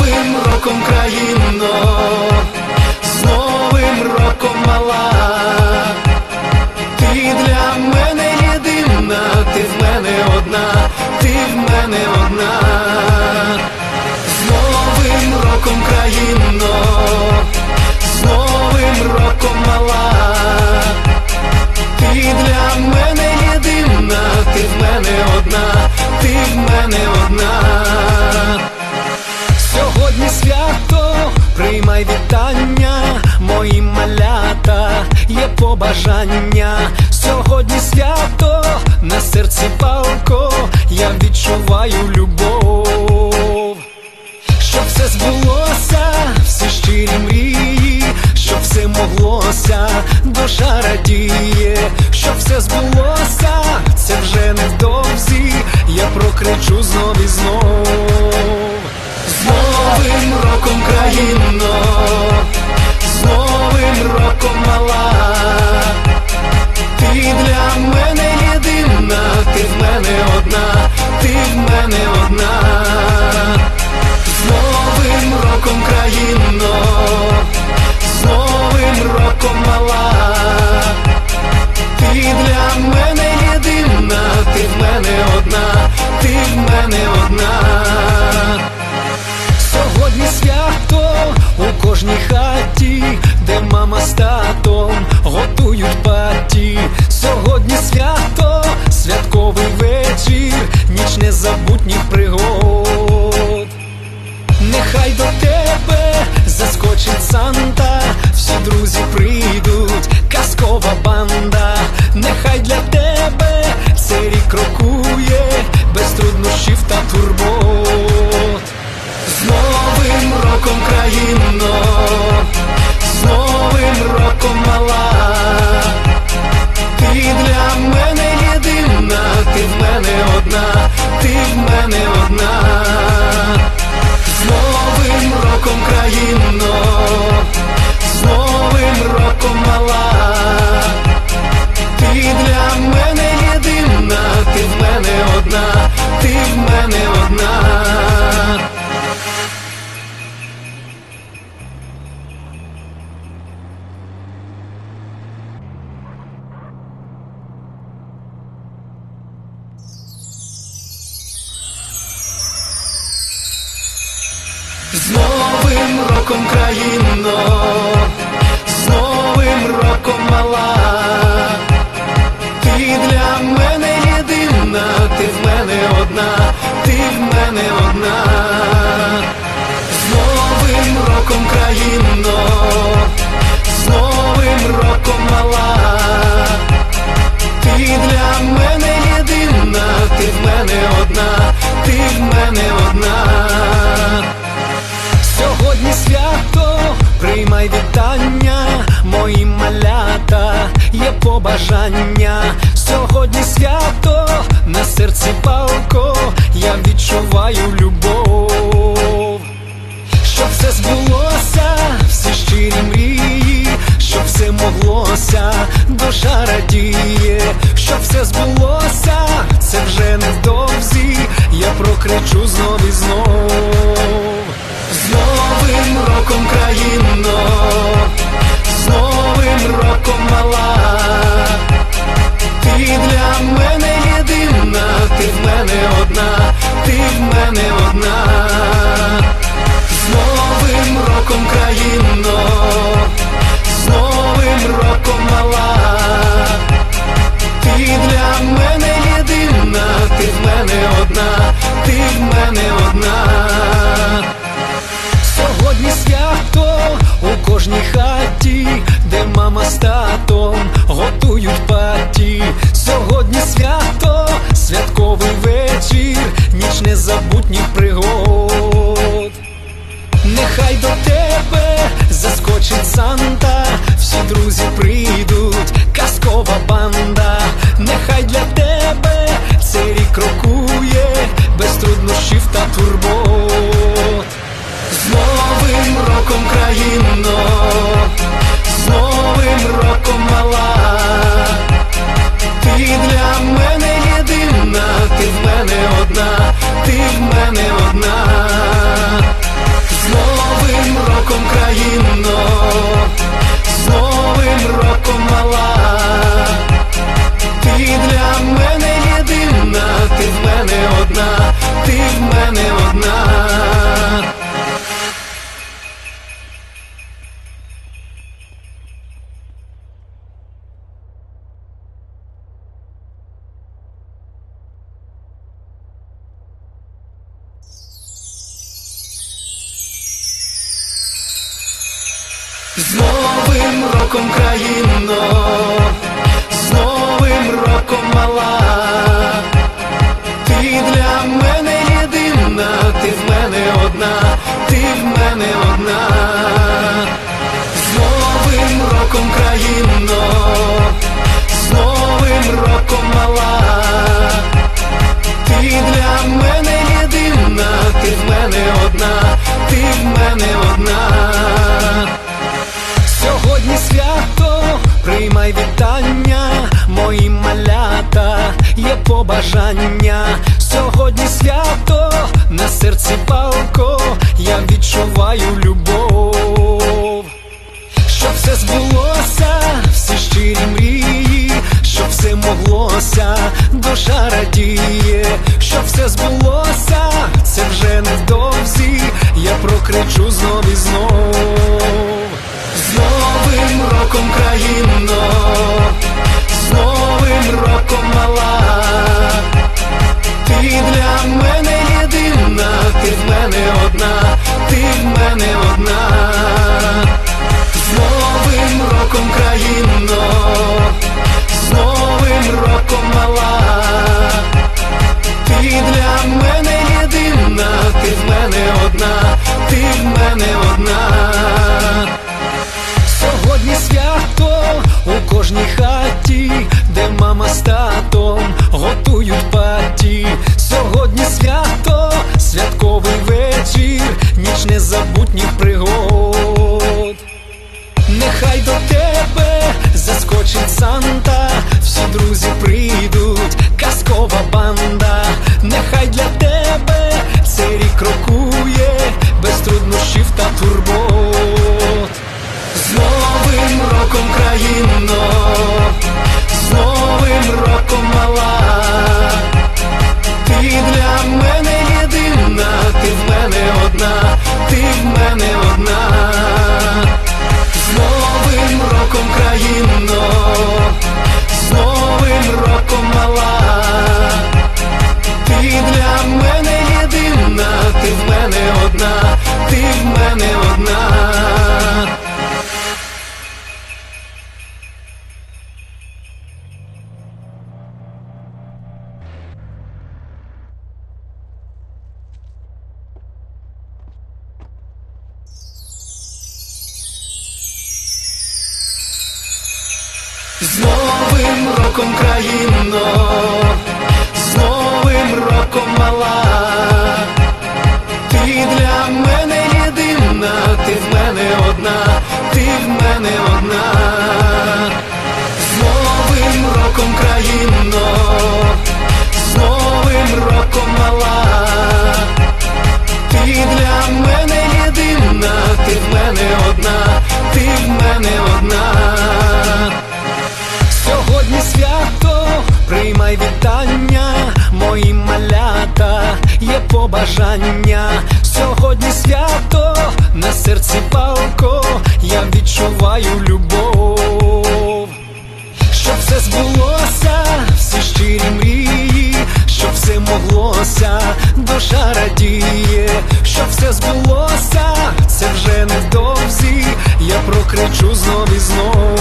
Новим роком країно, з Новим роком мала, ти для мене єдина, ти в мене одна, ти в мене одна, з Новим роком країно, з Новим роком мала, ти для мене єдина, ти в мене одна, ти в мене одна. Приймай вітання, мої малята, є побажання. Сьогодні свято, на серці палко, я відчуваю любов. Щоб все збулося, всі щирі мрії, щоб все моглося, душа радіє, щоб все збулося, це вже невдовзі, я прокричу знов і знов. З Новим роком країно, з Новим роком мала, ти для мене є побажання. Сьогодні свято, на серці палко, я відчуваю любов. Щоб все збулося, всі щирі мрії, щоб все моглося, душа радіє, щоб все збулося, це вже невдовзі, я прокричу знов і знов. З Новим роком країно, з Новим роком мала, ти для мене єдина, ти в мене одна, ти в мене одна, з Новим роком країно, з Новим роком мала, ти для мене єдина, ти в мене одна, ти в мене одна. З новим роком країно, з новим роком мала, ти для мене єдина, ти в мене одна, ти в мене одна, з новим роком країно, з новим роком мала, ти для мене єдина, ти в мене одна, ти в мене одна. Сьогодні свято, приймай вітання, мої малята, є побажання. Сьогодні свято, на серці палко, я відчуваю любов. Щоб все збулося, всі щирі мрії, щоб все моглося, душа радіє, щоб все збулося, це вже невдовзі, я прокричу знов і знов. З новим роком країно, з новим роком мала, ти для мене єдина, ти в мене одна, ти в мене одна, до тебе заскочить Санта, всі друзі прийдуть, є побажання. Сьогодні свято, на серці палко, я відчуваю любов. Щоб все збулося, всі щирі мрії, щоб все моглося, душа радіє, щоб все збулося, це вже невдовзі, я прокричу знов і знов.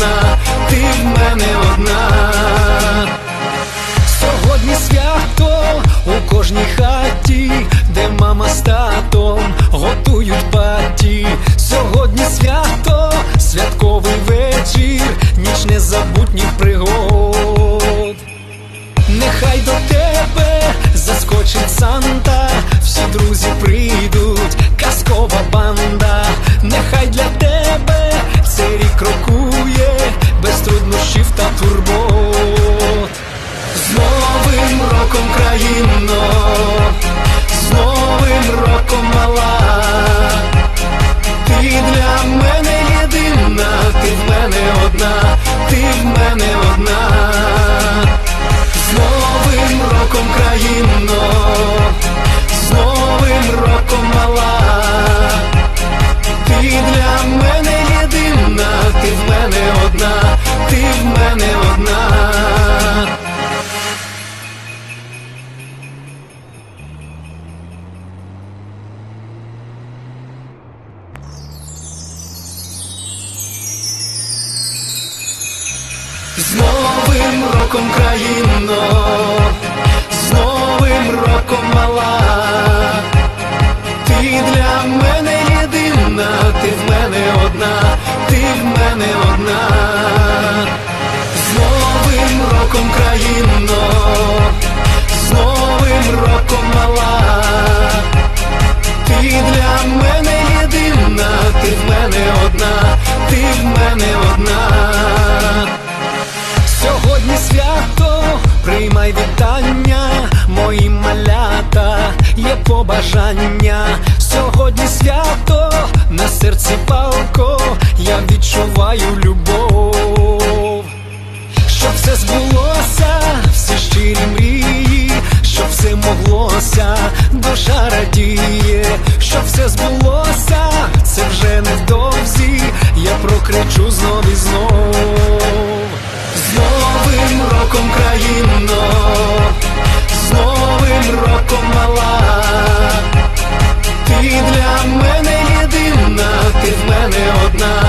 Одна, ти в мене одна. Сьогодні свято у кожній хаті, де мама з татом готують паті. Сьогодні свято, святковий вечір, ніч незабутніх пригод. Нехай до тебе заскочить Санта, всі З З новим роком мала. Приймай вітання, мої малята, є побажання. Сьогодні свято, на серці палко, я відчуваю любов. Щоб все збулося, всі щирі мрії, щоб все моглося, душа радіє, щоб все збулося, це вже невдовзі, я прокричу знов і знов. З новим роком країно, новим мала, ти для мене єдина, ти в мене одна,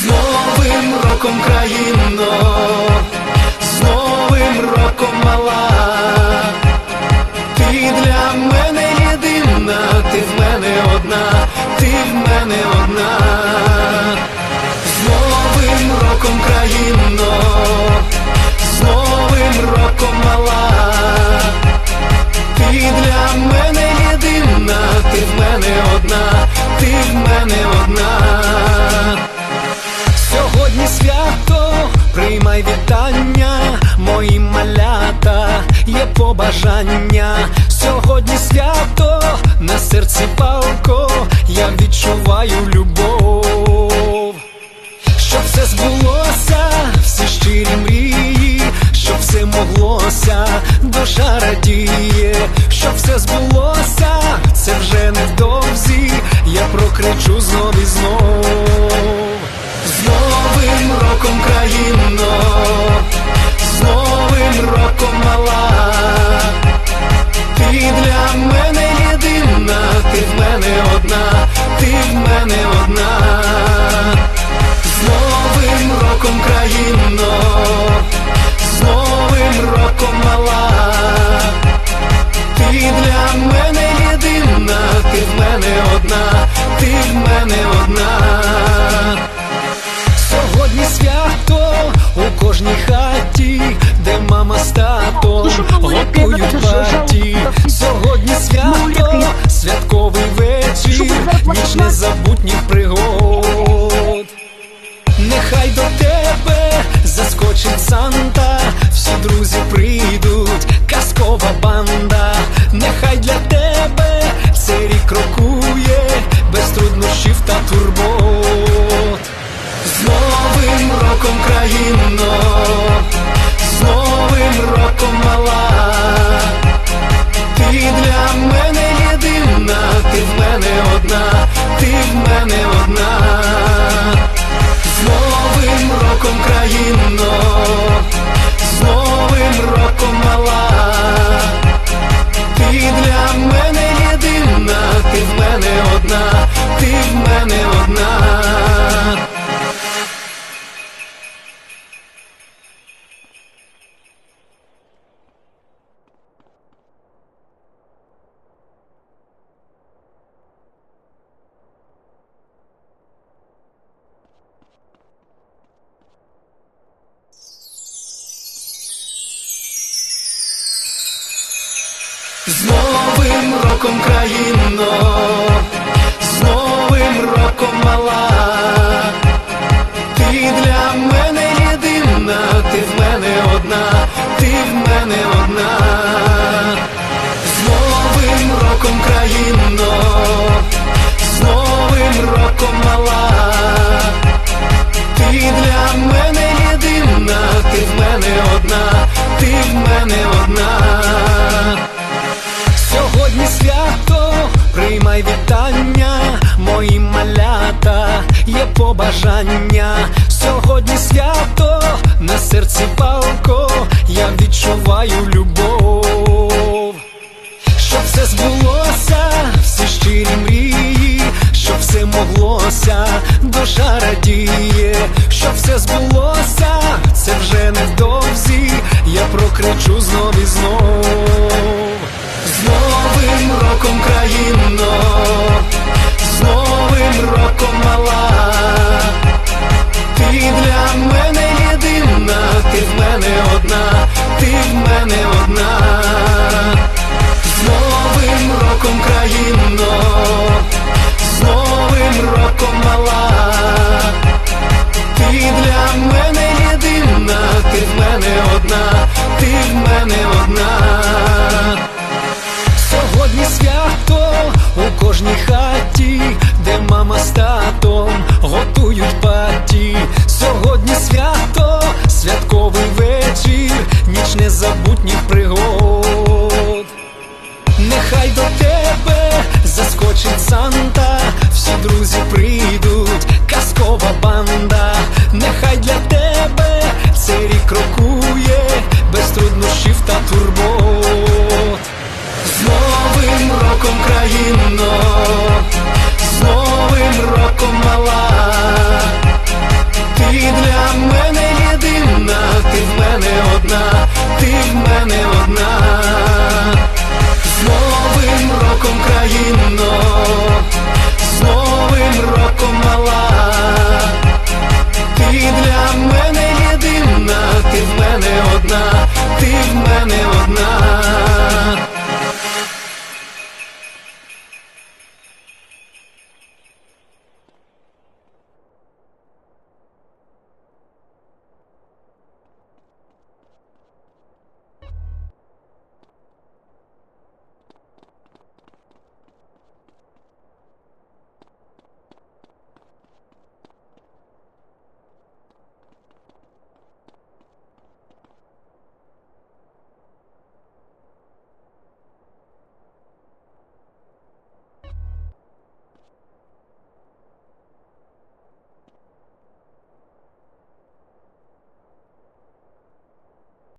З новим роком країно, з новим роком мала, ти для мене єдина, ти в мене одна, ти в мене одна, з новим роком країно, з новим роком мала, ти для мене єдина, ти в мене одна, побажання. Сьогодні свято, на серці палко, я відчуваю любов. Щоб все збулося, всі щирі мрії, щоб все моглося, душа радіє, щоб все збулося, це вже невдовзі, я прокричу знов і знов. З новим роком країно, Була. незабутніх пригод. Нехай до тебе заскочить Санта, всі друзі прийдуть, казкова банда, нехай для тебе цей рік крокує, без труднощів та турбот. З новим роком країно, новим роком мала, ти для мене єдина, ти в мене одна, ти в мене одна, з новим роком країно, з новим роком мала, ти для мене єдина, ти в мене одна, ти в мене одна. Сьогодні свято, приймай вітання, є побажання. Сьогодні свято, на серці палко, я відчуваю любов. Щоб все збулося, всі щирі мрії, щоб все моглося, душа радіє, щоб все збулося, це вже невдовзі, я прокричу знов і знов. З новим роком країно, з новим роком мала, ти для мене єдина, ти в мене одна, ти в мене одна. З новим роком країно, з новим роком мала, Санта, всі друзі прийдуть,